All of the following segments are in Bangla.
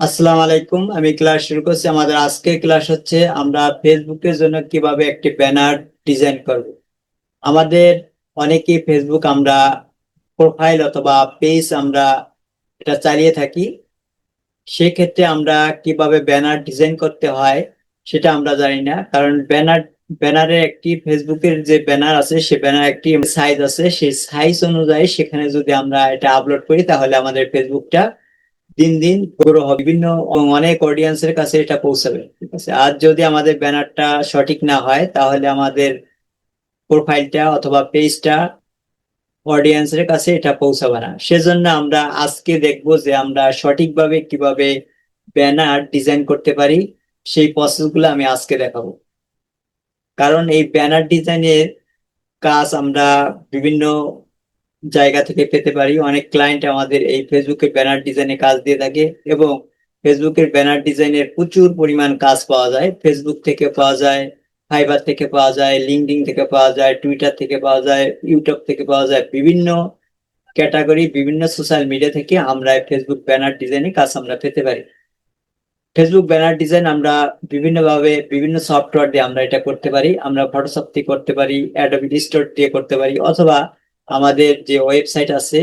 আসসালামু আলাইকুম, আমি ক্লাস শুরু করছি। আমাদের আজকের ক্লাস হচ্ছে, আমরা ফেসবুকের জন্য কীভাবে একটি ব্যানার ডিজাইন করব। আমাদের অনেকেই ফেসবুক আমরা প্রোফাইল অথবা পেজ আমরা এটা চালিয়ে থাকি। সেক্ষেত্রে আমরা কীভাবে ব্যানার ডিজাইন করতে হয়, সেটা আমরা জানি না। কারণ ব্যানার ব্যানারের একটি ফেসবুকের যে ব্যানার আছে, সে ব্যানার একটি সাইজ আছে। সেই সাইজ অনুযায়ী সেখানে যদি আমরা এটা আপলোড করি, তাহলে আমাদের ফেসবুকটা দিন দিন গ্রো হবে। বিভিন্ন অনেক অডিয়েন্সের কাছে এটা পৌঁছাবে। ঠিক আছে? আর যদি আমাদের ব্যানারটা সঠিক না হয়, তাহলে আমাদের প্রোফাইলটা অথবা পেজটা অডিয়েন্সের কাছে এটা পৌঁছাবে না। সেজন্য আমরা আজকে দেখব যে আমরা সঠিকভাবে কীভাবে ব্যানার ডিজাইন করতে পারি। সেই প্রসেসগুলো আমি আজকে দেখাবো। কারণ এই ব্যানার ডিজাইনের কাজ আমরা বিভিন্ন জায়গা থেকে পেতে পারি। অনেক ক্লায়েন্ট আমাদের এই ফেসবুকে ব্যানার ডিজাইনে কাজ দিয়ে থাকে এবং ফেসবুকের ব্যানার ডিজাইনের প্রচুর পরিমাণ কাজ পাওয়া যায়। ফেসবুক থেকে পাওয়া যায় ফাইবার থেকে পাওয়া যায় লিঙ্কডিন থেকে পাওয়া যায় টুইটার থেকে পাওয়া যায় ইউটিউব থেকে পাওয়া যায়। বিভিন্ন ক্যাটাগরি বিভিন্ন সোশ্যাল মিডিয়া থেকে আমরা ফেসবুক ব্যানার ডিজাইনে কাজ আমরা পেতে পারি। ফেসবুক ব্যানার ডিজাইন আমরা বিভিন্নভাবে বিভিন্ন সফটওয়্যার দিয়ে আমরা এটা করতে পারি। আমরা ফটোশপ দিয়ে করতে পারি অ্যাডোবি স্টোর দিয়ে করতে পারি অথবা আমাদের যে ওয়েবসাইট আছে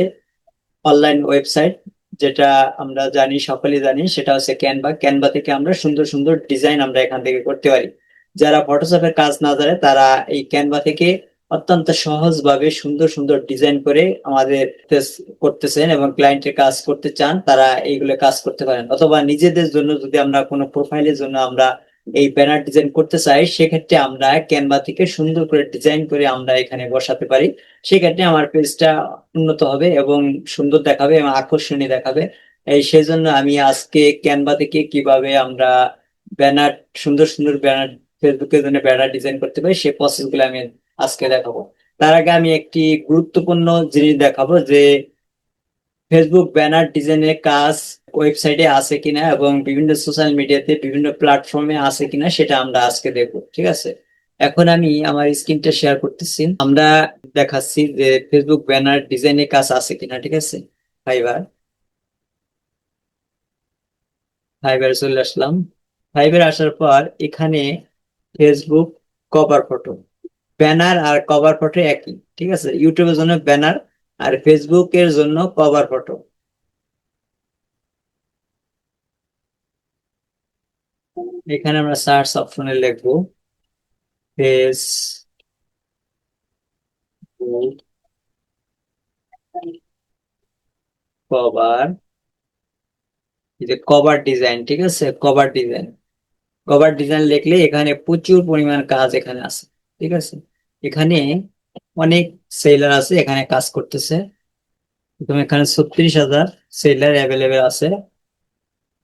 অনলাইন ওয়েবসাইট যেটা আমরা জানি সকলে জানি, সেটা হচ্ছে ক্যানভা ক্যানভা থেকে আমরা সুন্দর সুন্দর ডিজাইন আমরা এখান থেকে করতে পারি। যারা ফটোশপের কাজ না জানে, তারা এই ক্যানভা থেকে অত্যন্ত সহজভাবে সুন্দর সুন্দর ডিজাইন করে আমাদের করতেছেন এবং ক্লায়েন্টের কাজ করতে চান, তারা এইগুলো কাজ করতে পারেন। অথবা নিজেদের জন্য যদি আমরা কোনো প্রোফাইলের জন্য আমরা এই ব্যানার ডিজাইন করতে চাই, সেক্ষেত্রে আমরা ক্যানভা থেকে সুন্দর করে ডিজাইন করে আমরা এখানে বসাতে পারি। সেক্ষেত্রে আমার পেজটা উন্নত হবে এবং সুন্দর দেখাবে এবং আকর্ষণীয় দেখাবে। এই সেজন্য আমি আজকে ক্যানভা থেকে কীভাবে আমরা ব্যানার, সুন্দর সুন্দর ব্যানার, ফেসবুকের জন্য ব্যানার ডিজাইন করতে পারি সেই প্রসেসগুলো আমি আজকে দেখাবো। তার আগে আমি একটি গুরুত্বপূর্ণ জিনিস দেখাবো যে ফেসবুক ব্যানার ডিজাইনের কাজ ওয়েবসাইটে আছে কিনা এবং বিভিন্ন সোশ্যাল মিডিয়াতে বিভিন্ন প্ল্যাটফর্মে আছে কিনা সেটা আমরা আজকে দেখব, ঠিক আছে? এখন আমি আমার স্ক্রিনটা শেয়ার করতেছি। আমরা দেখাচ্ছি যে ফেসবুক ব্যানার ডিজাইনের কাজ আছে কিনা, ঠিক আছে? ফাইবার ফাইবারে চলে আসলাম। ফাইবারে আসার পর এখানে ফেসবুক কভার ফটো ব্যানার আর কভার ফটো একই, ঠিক আছে? ইউটিউবের জন্য ব্যানার আর ফেসবুকের জন্য কভার ফটো এখানে আমরা সার্চ অপশনে লিখব ফেস কভার যে কভার ডিজাইন ঠিক আছে? কভার ডিজাইন কভার ডিজাইন লিখলে এখানে প্রচুর পরিমাণ কাজ এখানে আছে, ঠিক আছে? এখানে অনেক সেলার আছে, এখানে কাজ করতেছে। তুমি এখানে ছত্রিশ হাজার সেলার অ্যাভেলেবেল আছে।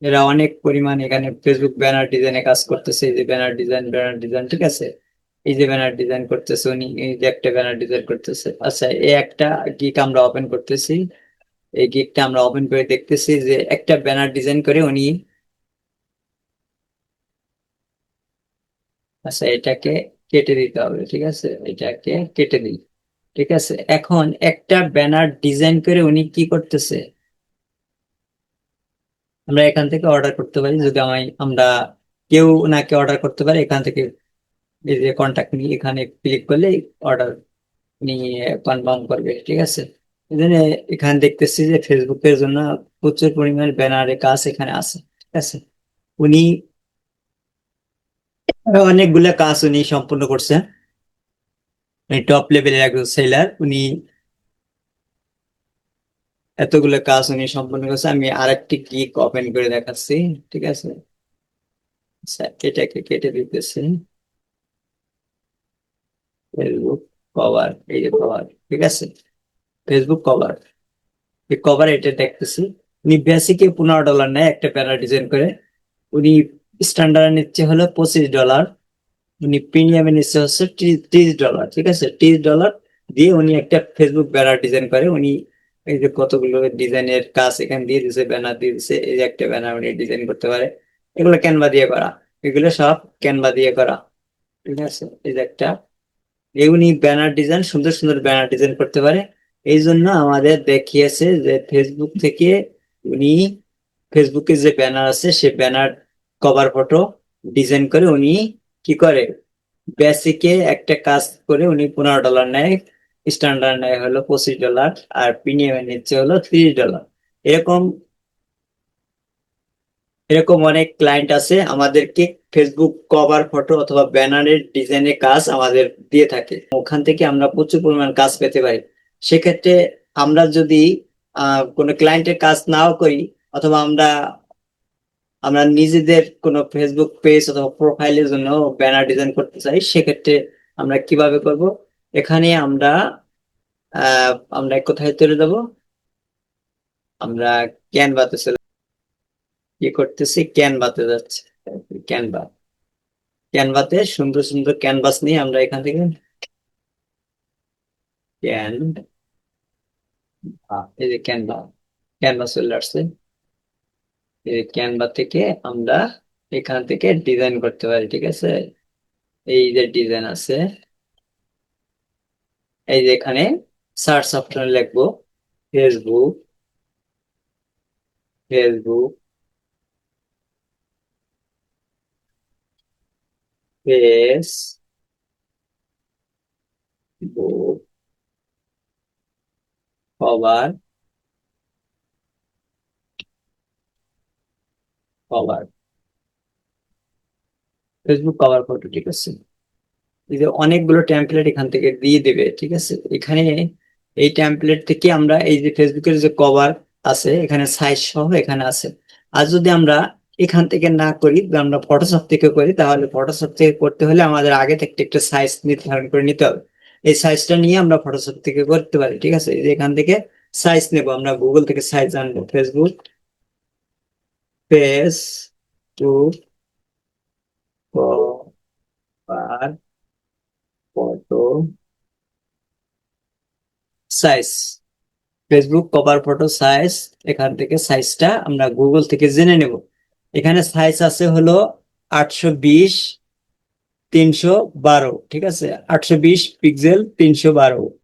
এরা অনেক পরিমাণ এখানে ফেসবুক ব্যানার ডিজাইনে কাজ করতেছে। এই যে ব্যানার ডিজাইন ব্যানার ডিজাইন ঠিক আছে? এই যে ব্যানার ডিজাইন করতেছে উনি, এই যে একটা ব্যানার ডিজাইন করতেছে। আচ্ছা এই একটা গিক আমরা ওপেন করতেছি। এই গিকটা আমরা ওপেন করে দেখতেছি যে একটা ব্যানার ডিজাইন করে উনি আচ্ছা এটাকে কেটে দিতে হবে, ঠিক আছে? এটাকে কেটে দিই। ঠিক আছে? এখন একটা ব্যানার ডিজাইন করে উনি কি করতেছে? আমরা এখান থেকে অর্ডার করতে পারি। যদি আমি আমরা কেউ নাকি অর্ডার করতে পারে, এখান থেকে এই যে কন্ট্যাক্ট নিয়ে এখানে ক্লিক করলে অর্ডার নিয়ে কনফার্ম করবে, ঠিক আছে? এখানে দেখতেছি যে ফেসবুকের জন্য প্রচুর পরিমাণ ব্যানারের কাজ এখানে আছে, ঠিক আছে? উনি অনেকগুলা কাজ উনি সম্পূর্ণ করছেন। টপ লেভেলের একজন সেলার উনি এতগুলো কাজ উনি সম্পন্ন করছে। আমি আরেকটি গিক ওপেন করে দেখাচ্ছি, ঠিক আছে? আচ্ছা এটাকে কেটে দিতেছি। ফেসবুক কভার এই যে কভার ঠিক আছে? ফেসবুক কভার এই কভার এটা দেখতেছি। উনি বেসিকে পনেরো ডলার নেয় একটা প্যারা ডিজাইন করে। উনি স্ট্যান্ডার্ড নিচ্ছে হলো পঁচিশ ডলার উনি প্রিমিয়ামে নিচ্ছে হচ্ছে ত্রিশ ডলার ঠিক আছে? ত্রিশ ডলার দিয়ে উনি একটা ফেসবুক ব্যানার ডিজাইন করে। উনি এই যে কতগুলো ডিজাইনের কাজ এখানে দিয়ে দিচ্ছে ব্যানার দিয়ে দিচ্ছে এই যে একটা ব্যানার উনি ডিজাইন করতে পারে। এগুলো ক্যানভা দিয়ে করা। এগুলো সব ক্যানভা দিয়ে করা। ঠিক আছে? এই যে একটা। উনি ব্যানার ডিজাইন সুন্দর সুন্দর ব্যানার ডিজাইন করতে পারে। এই জন্য আমাদের দেখিয়েছে যে ফেসবুক থেকে উনি ফেসবুকে যে ব্যানার আছে, সে ব্যানার কভার ফটো ডিজাইন করে উনি কি করে? বেসিকে একটা কাজ করে উনি পনেরো ডলার নেয় স্ট্যান্ডার্ড নেয় হলো পঁচিশ ডলার আর প্রিমিয়ামের নিচ্ছে হলো তিরিশ ডলার এরকম এরকম অনেক ক্লায়েন্ট আছে আমাদেরকে ফেসবুক কভার ফটো অথবা ব্যানারের ডিজাইনের কাজ আমাদের দিয়ে থাকে। ওখান থেকে আমরা প্রচুর পরিমাণ কাজ পেতে পারি। সেক্ষেত্রে আমরা যদি কোনো ক্লায়েন্টের কাজ নাও করি, অথবা আমরা আমরা নিজেদের কোনো ফেসবুক পেজ অথবা প্রোফাইলের জন্য ব্যানার ডিজাইন করতে চাই, সেক্ষেত্রে আমরা কীভাবে করব? এখানে আমরা আমরা কোথায় চলে যাব আমরা ক্যানভাতে চলে কি করতেছি ক্যানভাতে যাচ্ছে। ক্যানভা ক্যানভাতে সুন্দর সুন্দর ক্যানভাস নিয়ে আমরা এখান থেকে ক্যান এই যে ক্যানভা ক্যানভাস চলে আসছে। ক্যানভা থেকে আমরা এখান থেকে ডিজাইন করতে পারি, ঠিক আছে? এই যে ডিজাইন আছে, এই যে এখানে সার্চ অপশনে লিখব Facebook Facebook Facebook cover cover Facebook cover photo ঠিক আছে? এই যে অনেকগুলো টেমপ্লেট এখান থেকে দিয়ে দেবে, ঠিক আছে? এখানে এই টেমপ্লেট থেকে আমরা এই যে ফেসবুকের যে কভার আছে, এখানে সাইজ সহ এখানে আছে। আর যদি আমরা এখান থেকে না করি আমরা ফটোশপ থেকে করি, তাহলে ফটোশপ থেকে করতে হলে আমাদের আগে থেকে একটা সাইজ নির্ধারণ করে নিতে হবে। এই সাইজটা নিয়ে আমরা ফটোশপ থেকে করতে পারি, ঠিক আছে? এখান থেকে সাইজ নেব, আমরা গুগল থেকে সাইজ আনব Facebook page to cover photo size Facebook cover photo size এখান থেকে সাইজটা আমরা গুগল থেকে জেনে নেব। এখানে সাইজ আছে হলো আটশো বিশ, তিনশো বারো, ঠিক আছে? আটশো বিশ পিক্সেল তিনশো বারো।